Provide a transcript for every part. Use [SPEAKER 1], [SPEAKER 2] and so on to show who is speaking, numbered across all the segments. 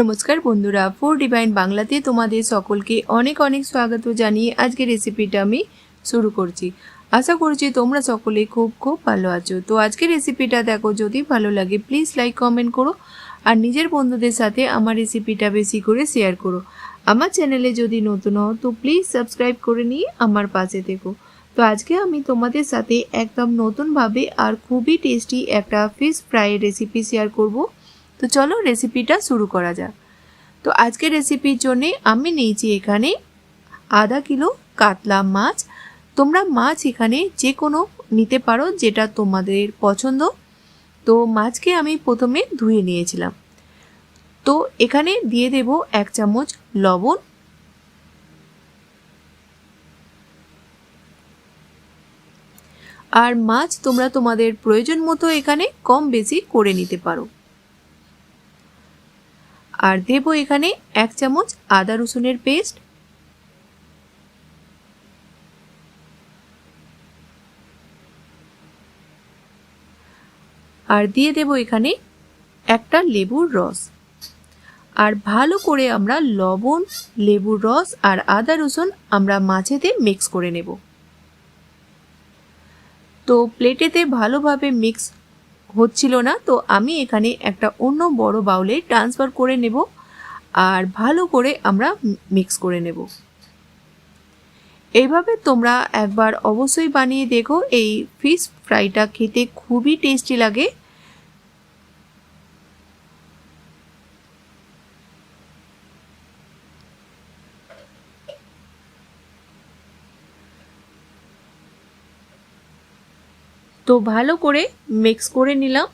[SPEAKER 1] নমস্কার বন্ধুরা four divine বাংলাতে তোমাদের সকলকে অনেক অনেক স্বাগত জানিয়ে আজকে রেসিপিটা আমি শুরু করছি। আশা করছি তোমরা সকলে খুব খুব ভালো আছো। তো আজকে রেসিপিটা দেখো, যদি ভালো লাগে প্লিজ লাইক কমেন্ট করো আর নিজের বন্ধুদের সাথে আমার রেসিপিটা বেশি করে শেয়ার করো। আমার চ্যানেলে যদি নতুন হও তো প্লিজ সাবস্ক্রাইব করে নিয়ে আমার পাশে থেকো। তো আজকে আমি তোমাদের সাথে একদম নতুনভাবে আর খুবই টেস্টি একটা ফিশ ফ্রাইয়ের রেসিপি শেয়ার করব। তো চলো রেসিপিটা শুরু করা যাক। তো আজকের রেসিপির জন্যে আমি নিয়েছি এখানে আধা কিলো কাতলা মাছ। তোমরা মাছ এখানে যে কোনো নিতে পারো যেটা তোমাদের পছন্দ। তো মাছকে আমি প্রথমে ধুয়ে নিয়েছিলাম। তো এখানে দিয়ে দেব এক চামচ লবণ। আর মাছ তোমরা তোমাদের প্রয়োজন মতো এখানে কম বেশি করে নিতে পারো। আর দেব এখানে এক চামচ আদা রসুনের পেস্ট। আর দিয়ে দেব এখানে একটা লেবুর রস। আর ভালো করে আমরা লবণ, লেবুর রস আর আদা রসুন আমরা মাছেতে মিক্স করে নেব। তো প্লেটেতে ভালোভাবে মিক্স হচ্ছিল না, তো আমি এখানে একটা অন্য বড় বাউলে ট্রান্সফার করে নেব আর ভালো করে আমরা মিক্স করে নেব। এইভাবে তোমরা একবার অবশ্যই বানিয়ে দেখো, এই ফিশ ফ্রাইটা খেতে খুবই টেস্টি লাগে। তো ভালো করে মিক্স করে নিলাম।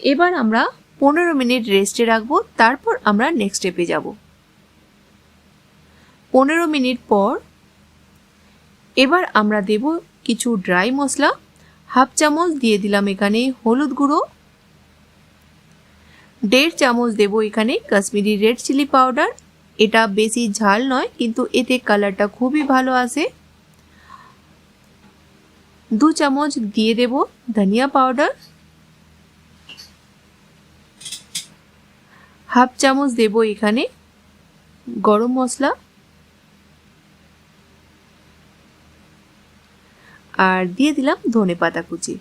[SPEAKER 1] এবার আমরা পনেরো মিনিট রেস্টে রাখব, তারপর আমরা নেক্সট স্টেপে যাব। পনেরো মিনিট পর এবার আমরা দেব কিছু ড্রাই মশলা। হাফ চামচ দিয়ে দিলাম এখানে হলুদ গুঁড়ো। দেড় চামচ দেব এখানে কাশ্মীরি রেড চিলি পাউডার এটা বেশি ঝাল নয়, কিন্তু এতে কালারটা খুবই ভালো আসে। দু চামচ দিয়ে দেব ধনিয়া পাউডার। হাফ চামচ দেব এখানে গরম মশলা। আর দিয়ে দিলাম ধনে পাতা কুচি।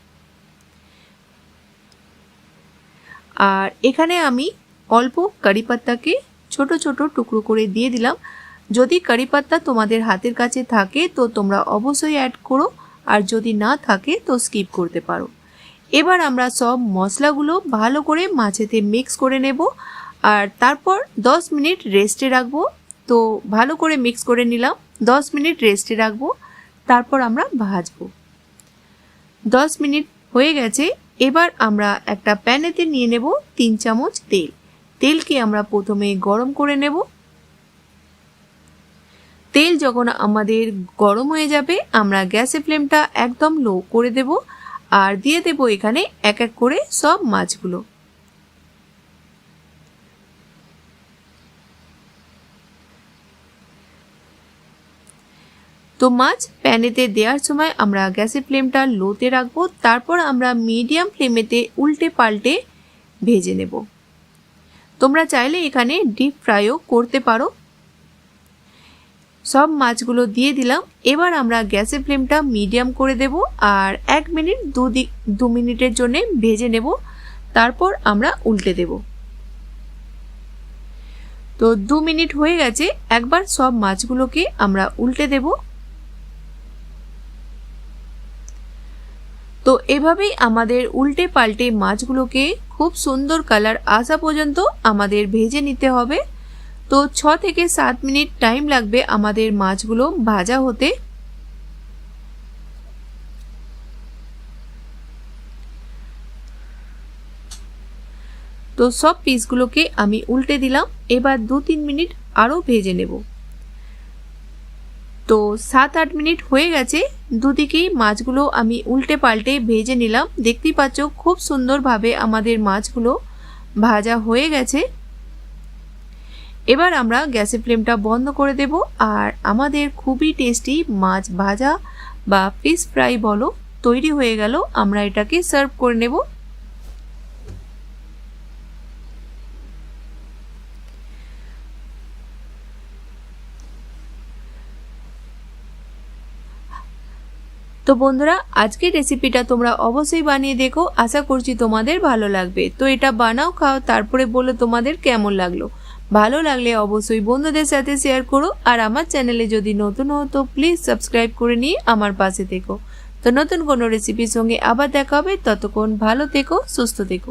[SPEAKER 1] আর এখানে আমি অল্প কারি পাত্তাকে ছোট ছোট টুকরো করে দিয়ে দিলাম। যদি কারি পাত্তা তোমাদের হাতের কাছে থাকে, তো তোমরা অবশ্যই অ্যাড করো। আর যদি না থাকে তো স্কিপ করতে পারো। এবার আমরা সব মশলাগুলো ভালো করে মাছেতে মিক্স করে নেব আর তারপর 10 মিনিট রেস্টে রাখব। তো ভালো করে মিক্স করে নিলাম 10 মিনিট রেস্টে রাখব, তারপর আমরা ভাজবো। 10 মিনিট হয়ে গেছে, এবার আমরা একটা প্যানেতে নিয়ে নেব তিন চামচ তেল। তেলকে আমরা প্রথমে গরম করে নেব। তেল যখন আমাদের গরম হয়ে যাবে, আমরা গ্যাসের ফ্লেমটা একদম লো করে দেব আর দিয়ে দেব এখানে এক এক করে সব মাছগুলো। তো মাছ প্যানেতে দেওয়ার সময় আমরা গ্যাসের ফ্লেমটা লোতে রাখব, তারপর আমরা মিডিয়াম ফ্লেমেতে উল্টে পাল্টে ভেজে নেব। তোমরা চাইলে এখানে ডিপ ফ্রাইও করতে পারো। সব মাছগুলো দিয়ে দিলাম। এবার আমরা গ্যাসের ফ্লেমটা মিডিয়াম করে দেব আর এক মিনিট দু দিক দু মিনিটের জন্যে ভেজে নেব। তারপর আমরা উল্টে দেব। তো দু মিনিট হয়ে গেছে। একবার সব মাছগুলোকে আমরা উল্টে দেব। তো এভাবেই আমাদের উল্টে পাল্টে মাছগুলোকে খুব সুন্দর কালার আসা পর্যন্ত আমাদের ভেজে নিতে হবে। তো ছ থেকে সাত মিনিট টাইম লাগবে আমাদের মাছগুলো ভাজা হতে। তো সব পিসগুলোকে আমি উল্টে দিলাম, এবার দু তিন মিনিট আরও ভেজে নেব। তো সাত আট মিনিট হয়ে গেছে, দুদিকেই মাছগুলো আমি উল্টে পাল্টে ভেজে নিলাম। দেখতেই পাচ্ছ, খুব সুন্দরভাবে আমাদের মাছগুলো ভাজা হয়ে গেছে। এবার আমরা গ্যাসের ফ্লেমটা বন্ধ করে দেব আর আমাদের খুবই টেস্টি মাছ ভাজা বা ফিস ফ্রাই বলো, তৈরি হয়ে গেল। আমরা এটাকে সার্ভ করে নেব। তো বন্ধুরা, আজকের রেসিপিটা তোমরা অবশ্যই বানিয়ে দেখো। আশা করছি তোমাদের ভালো লাগবে। তো এটা বানাও, খাও, তারপরে বলো তোমাদের কেমন লাগল। ভালো লাগলে অবশ্যই বন্ধুদের সাথে শেয়ার করো আর আমার চ্যানেলে যদি নতুন হও তো প্লিজ সাবস্ক্রাইব করে নিয়ে আমার পাশে থেকো। তো নতুন কোনো রেসিপির সঙ্গে আবার দেখা হবে, ততক্ষণ ভালো থেকো, সুস্থ থেকো।